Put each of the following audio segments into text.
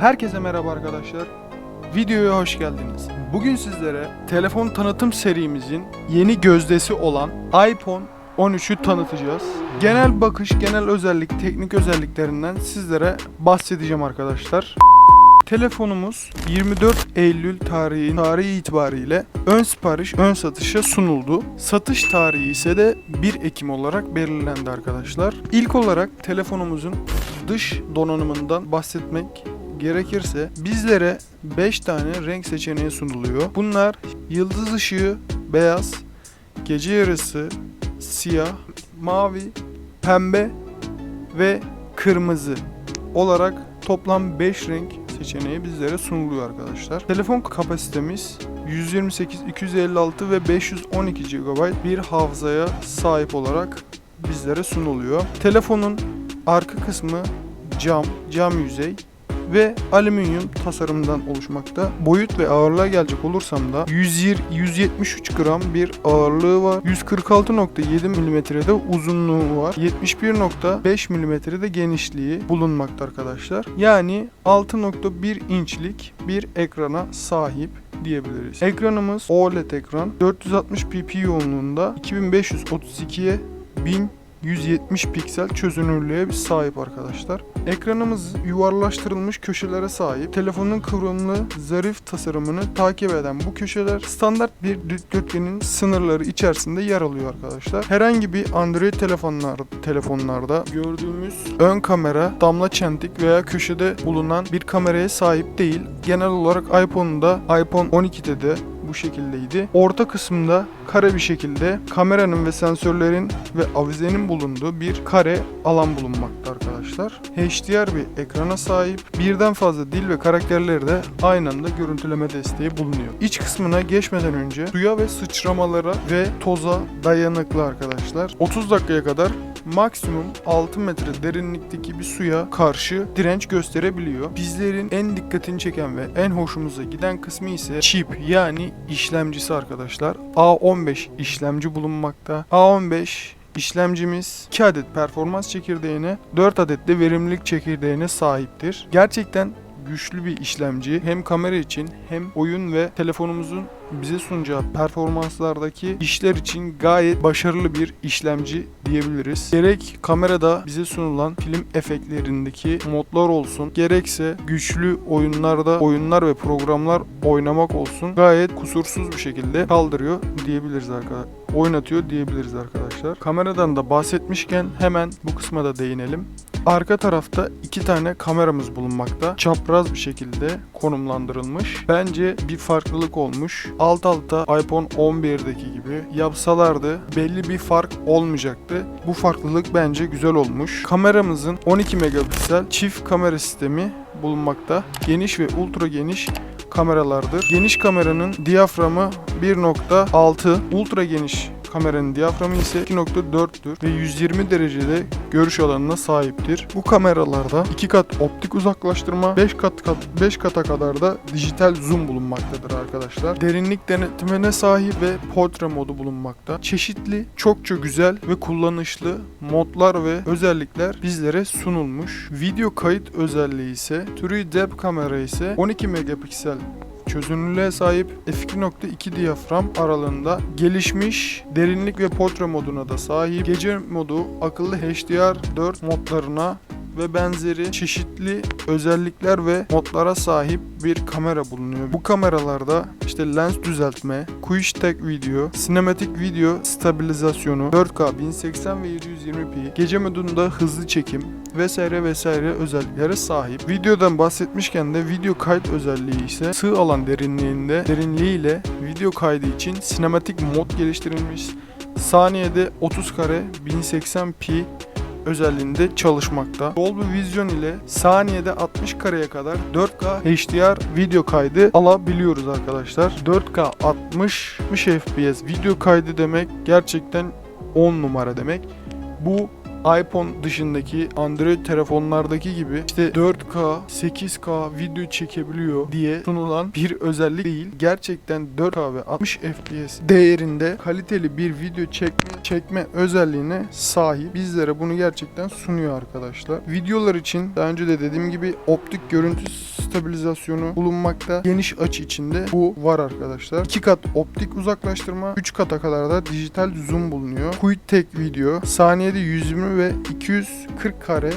Herkese merhaba arkadaşlar. Videoya hoş geldiniz. Bugün sizlere telefon tanıtım serimizin yeni gözdesi olan iPhone 13'ü tanıtacağız. Genel bakış, genel özellik, teknik özelliklerinden sizlere bahsedeceğim arkadaşlar. Telefonumuz 24 Eylül tarihi, tarihi itibariyle ön sipariş, ön satışa sunuldu. Satış tarihi ise de 1 Ekim olarak belirlendi arkadaşlar. İlk olarak telefonumuzun dış donanımından bahsetmek gerekirse bizlere 5 tane renk seçeneği sunuluyor. Bunlar yıldız ışığı, beyaz, gece yarısı, siyah, mavi, pembe ve kırmızı olarak toplam 5 renk seçeneği bizlere sunuluyor arkadaşlar. Telefon kapasitemiz 128, 256 ve 512 GB bir hafızaya sahip olarak bizlere sunuluyor. Telefonun arka kısmı cam, cam yüzey ve alüminyum tasarımdan oluşmakta. Boyut ve ağırlığa gelecek olursam da 120 173 gram bir ağırlığı var. 146.7 mm'de uzunluğu var. 71.5 mm'de genişliği bulunmakta arkadaşlar. Yani 6.1 inçlik bir ekrana sahip diyebiliriz. Ekranımız OLED ekran. 460 pp yoğunluğunda 2532'ye 1000 170 piksel çözünürlüğe sahip arkadaşlar. Ekranımız yuvarlaştırılmış köşelere sahip. Telefonun kıvrımlı, zarif tasarımını takip eden bu köşeler standart bir dikdörtgenin sınırları içerisinde yer alıyor arkadaşlar. Herhangi bir Android telefonlar, telefonlarda gördüğümüz ön kamera damla çentik veya köşede bulunan bir kameraya sahip değil. Genel olarak iPhone'da, iPhone 12'de de bu şekildeydi. Orta kısımda kare bir şekilde kameranın ve sensörlerin ve avizenin bulunduğu bir kare alan bulunmakta arkadaşlar. HDR bir ekrana sahip. Birden fazla dil ve karakterleri de aynı anda görüntüleme desteği bulunuyor. İç kısmına geçmeden önce suya ve sıçramalara ve toza dayanıklı arkadaşlar. 30 dakikaya kadar maksimum 6 metre derinlikteki bir suya karşı direnç gösterebiliyor. Bizlerin en dikkatini çeken ve en hoşumuza giden kısmı ise chip yani işlemcisi arkadaşlar. A15 işlemci bulunmakta. A15 İşlemcimiz 2 adet performans çekirdeğine, 4 adet de verimlilik çekirdeğine sahiptir. Gerçekten güçlü bir işlemci. Hem kamera için hem oyun ve telefonumuzun bize sunacağı performanslardaki işler için gayet başarılı bir işlemci diyebiliriz. Gerek kamerada bize sunulan film efektlerindeki modlar olsun, gerekse güçlü oyunlarda oyunlar ve programlar oynamak olsun gayet kusursuz bir şekilde kaldırıyor diyebiliriz arkadaşlar. Oynatıyor diyebiliriz arkadaşlar. Kameradan da bahsetmişken hemen bu kısma da değinelim. Arka tarafta iki tane kameramız bulunmakta. Çapraz bir şekilde konumlandırılmış. Bence bir farklılık olmuş. Alt alta iPhone 11'deki gibi yapsalardı belli bir fark olmayacaktı. Bu farklılık bence güzel olmuş. Kameramızın 12 megapiksel çift kamera sistemi bulunmakta. Geniş ve ultra geniş kameralardır. Geniş kameranın diyaframı 1.6, ultra geniş kameranın diyaframı ise 2.4'tür ve 120 derecede görüş alanına sahiptir. Bu kameralarda 2 kat optik uzaklaştırma, 5 kat, kat 5 kata kadar da dijital zoom bulunmaktadır arkadaşlar. Derinlik denetimine sahip ve portre modu bulunmakta. Çeşitli, çokça güzel ve kullanışlı modlar ve özellikler bizlere sunulmuş. Video kayıt özelliği ise True Depth kamera ise 12 megapiksel çözünürlüğe sahip f2.2 diyafram aralığında gelişmiş derinlik ve portre moduna da sahip. Gece modu akıllı HDR4 modlarına ve benzeri çeşitli özellikler ve modlara sahip bir kamera bulunuyor. Bu kameralarda işte lens düzeltme, quick take video, sinematik video stabilizasyonu, 4K 1080 ve 720p, gece modunda hızlı çekim vesaire vesaire özelliklere sahip. Videodan bahsetmişken de video kayıt özelliği ise sığ alan derinliğinde derinliğiyle video kaydı için sinematik mod geliştirilmiş. Saniyede 30 kare 1080p özelliğinde çalışmakta. Dolby Vision ile saniyede 60 kareye kadar 4K HDR video kaydı alabiliyoruz arkadaşlar. 4K 60 60 FPS video kaydı demek gerçekten 10 numara demek. Bu iPhone dışındaki Android telefonlardaki gibi işte 4K, 8K video çekebiliyor diye sunulan bir özellik değil. Gerçekten 4K ve 60 FPS değerinde kaliteli bir video çekme çekme özelliğine sahip. Bizlere bunu gerçekten sunuyor arkadaşlar. Videolar için daha önce de dediğim gibi optik görüntü stabilizasyonu bulunmakta. Geniş açı içinde bu var arkadaşlar. 2 kat optik uzaklaştırma, 3 kata kadar da dijital zoom bulunuyor. Quick video, saniyede 120 ve 240 kare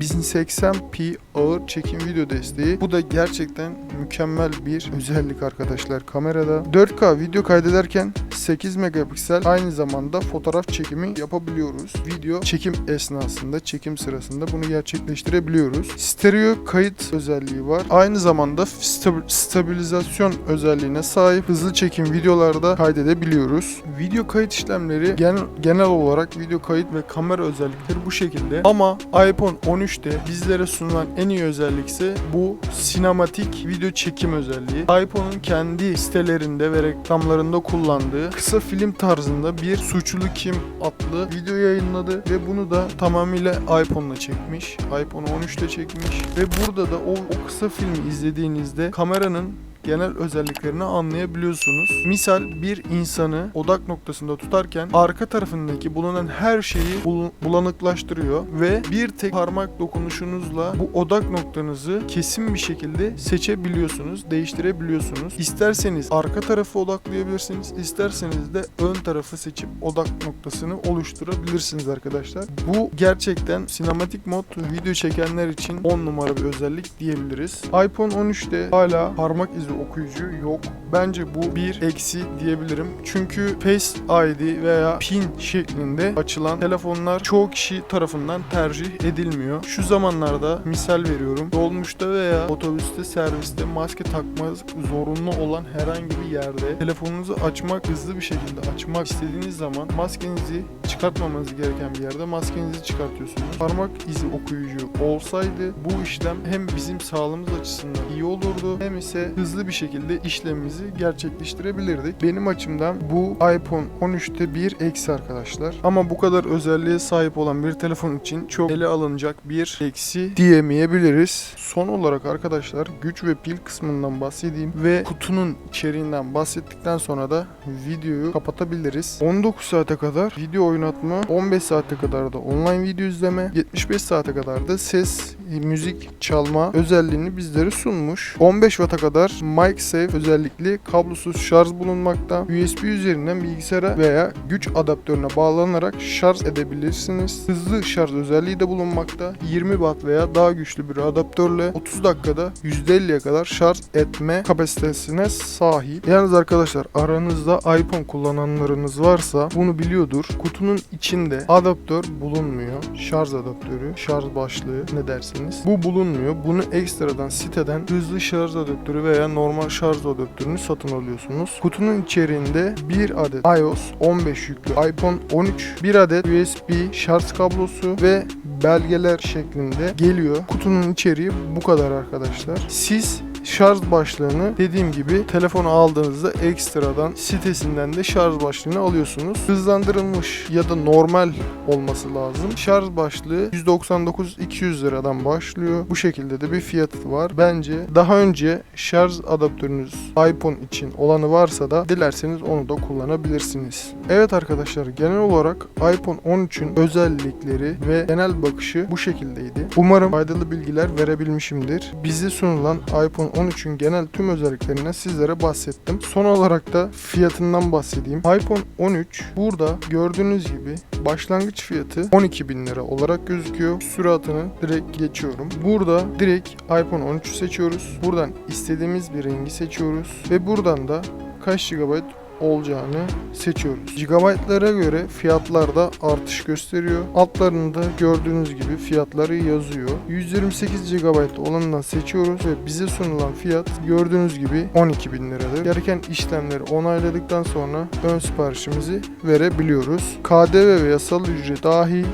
1080p ağır çekim video desteği. Bu da gerçekten mükemmel bir özellik arkadaşlar kamerada. 4K video kaydederken 8 megapiksel aynı zamanda fotoğraf çekimi yapabiliyoruz. Video çekim esnasında, çekim sırasında bunu gerçekleştirebiliyoruz. Stereo kayıt özelliği var. Aynı zamanda stabil- stabilizasyon özelliğine sahip hızlı çekim videolarda kaydedebiliyoruz. Video kayıt işlemleri genel, genel olarak video kayıt ve kamera özellikleri bu şekilde. Ama iPhone 13'te bizlere sunulan en iyi özellik ise bu sinematik video çekim özelliği. iPhone'un kendi sitelerinde ve reklamlarında kullandığı kısa film tarzında bir Suçlu Kim adlı video yayınladı ve bunu da tamamıyla iPhone'la çekmiş. iPhone 13'te çekmiş ve burada da o, o kısa filmi izlediğinizde kameranın genel özelliklerini anlayabiliyorsunuz. Misal bir insanı odak noktasında tutarken arka tarafındaki bulunan her şeyi bul- bulanıklaştırıyor ve bir tek parmak dokunuşunuzla bu odak noktanızı kesin bir şekilde seçebiliyorsunuz, değiştirebiliyorsunuz. İsterseniz arka tarafı odaklayabilirsiniz, isterseniz de ön tarafı seçip odak noktasını oluşturabilirsiniz arkadaşlar. Bu gerçekten sinematik mod video çekenler için 10 numara bir özellik diyebiliriz. iPhone 13'te hala parmak izi okuyucu yok. Bence bu bir eksi diyebilirim. Çünkü Face ID veya PIN şeklinde açılan telefonlar çoğu kişi tarafından tercih edilmiyor. Şu zamanlarda misal veriyorum. Dolmuşta veya otobüste, serviste maske takmak zorunlu olan herhangi bir yerde telefonunuzu açmak, hızlı bir şekilde açmak istediğiniz zaman maskenizi çıkartmamanız gereken bir yerde maskenizi çıkartıyorsunuz. Parmak izi okuyucu olsaydı bu işlem hem bizim sağlığımız açısından iyi olurdu hem ise hızlı bir şekilde işlemimizi gerçekleştirebilirdik. Benim açımdan bu iPhone 13'te bir eksi arkadaşlar. Ama bu kadar özelliğe sahip olan bir telefon için çok ele alınacak bir eksi diyemeyebiliriz. Son olarak arkadaşlar güç ve pil kısmından bahsedeyim ve kutunun içeriğinden bahsettikten sonra da videoyu kapatabiliriz. 19 saate kadar video oynatma, 15 saate kadar da online video izleme, 75 saate kadar da ses, müzik çalma özelliğini bizlere sunmuş. 15 Watt'a kadar MagSafe özellikli kablosuz şarj bulunmakta. USB üzerinden bilgisayara veya güç adaptörüne bağlanarak şarj edebilirsiniz. Hızlı şarj özelliği de bulunmakta. 20 Watt veya daha güçlü bir adaptörle 30 dakikada %50'ye kadar şarj etme kapasitesine sahip. Yalnız arkadaşlar aranızda iPhone kullananlarınız varsa bunu biliyordur. Kutunun içinde adaptör bulunmuyor. Şarj adaptörü, şarj başlığı ne dersiniz. Bu bulunmuyor. Bunu ekstradan siteden hızlı şarj adaptörü veya normal şarj adaptörünü satın alıyorsunuz. Kutunun içeriğinde bir adet iOS 15 yüklü iPhone 13, bir adet USB şarj kablosu ve belgeler şeklinde geliyor. Kutunun içeriği bu kadar arkadaşlar. Siz şarj başlığını dediğim gibi telefonu aldığınızda ekstradan sitesinden de şarj başlığını alıyorsunuz. Hızlandırılmış ya da normal olması lazım. Şarj başlığı 199-200 liradan başlıyor. Bu şekilde de bir fiyatı var. Bence daha önce şarj adaptörünüz iPhone için olanı varsa da dilerseniz onu da kullanabilirsiniz. Evet arkadaşlar genel olarak iPhone 13'ün özellikleri ve genel bakışı bu şekildeydi. Umarım faydalı bilgiler verebilmişimdir. Bize sunulan iPhone 13'ün genel tüm özelliklerinden sizlere bahsettim. Son olarak da fiyatından bahsedeyim. iPhone 13 burada gördüğünüz gibi başlangıç fiyatı 12.000 lira olarak gözüküyor. Süratını direkt geçiyorum. Burada direkt iPhone 13'ü seçiyoruz. Buradan istediğimiz bir rengi seçiyoruz. Ve buradan da kaç GB olacağını seçiyoruz. Gigabaytlara göre fiyatlarda artış gösteriyor. Altlarında gördüğünüz gibi fiyatları yazıyor. 128 GB olanından seçiyoruz ve bize sunulan fiyat gördüğünüz gibi 12.000 liradır. Gereken işlemleri onayladıktan sonra ön siparişimizi verebiliyoruz. KDV ve yasal ücret dahil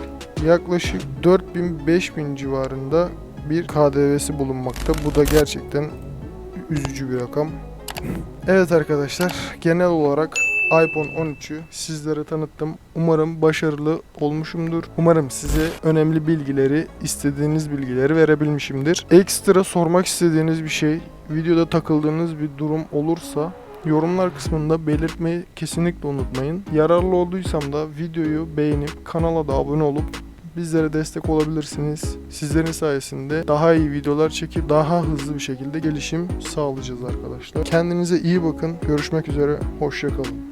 yaklaşık 4000-5000 civarında bir KDV'si bulunmakta. Bu da gerçekten üzücü bir rakam. Evet arkadaşlar genel olarak iPhone 13'ü sizlere tanıttım. Umarım başarılı olmuşumdur. Umarım size önemli bilgileri, istediğiniz bilgileri verebilmişimdir. Ekstra sormak istediğiniz bir şey, videoda takıldığınız bir durum olursa yorumlar kısmında belirtmeyi kesinlikle unutmayın. Yararlı olduysam da videoyu beğenip kanala da abone olup bizlere destek olabilirsiniz. Sizlerin sayesinde daha iyi videolar çekip daha hızlı bir şekilde gelişim sağlayacağız arkadaşlar. Kendinize iyi bakın. Görüşmek üzere. Hoşçakalın.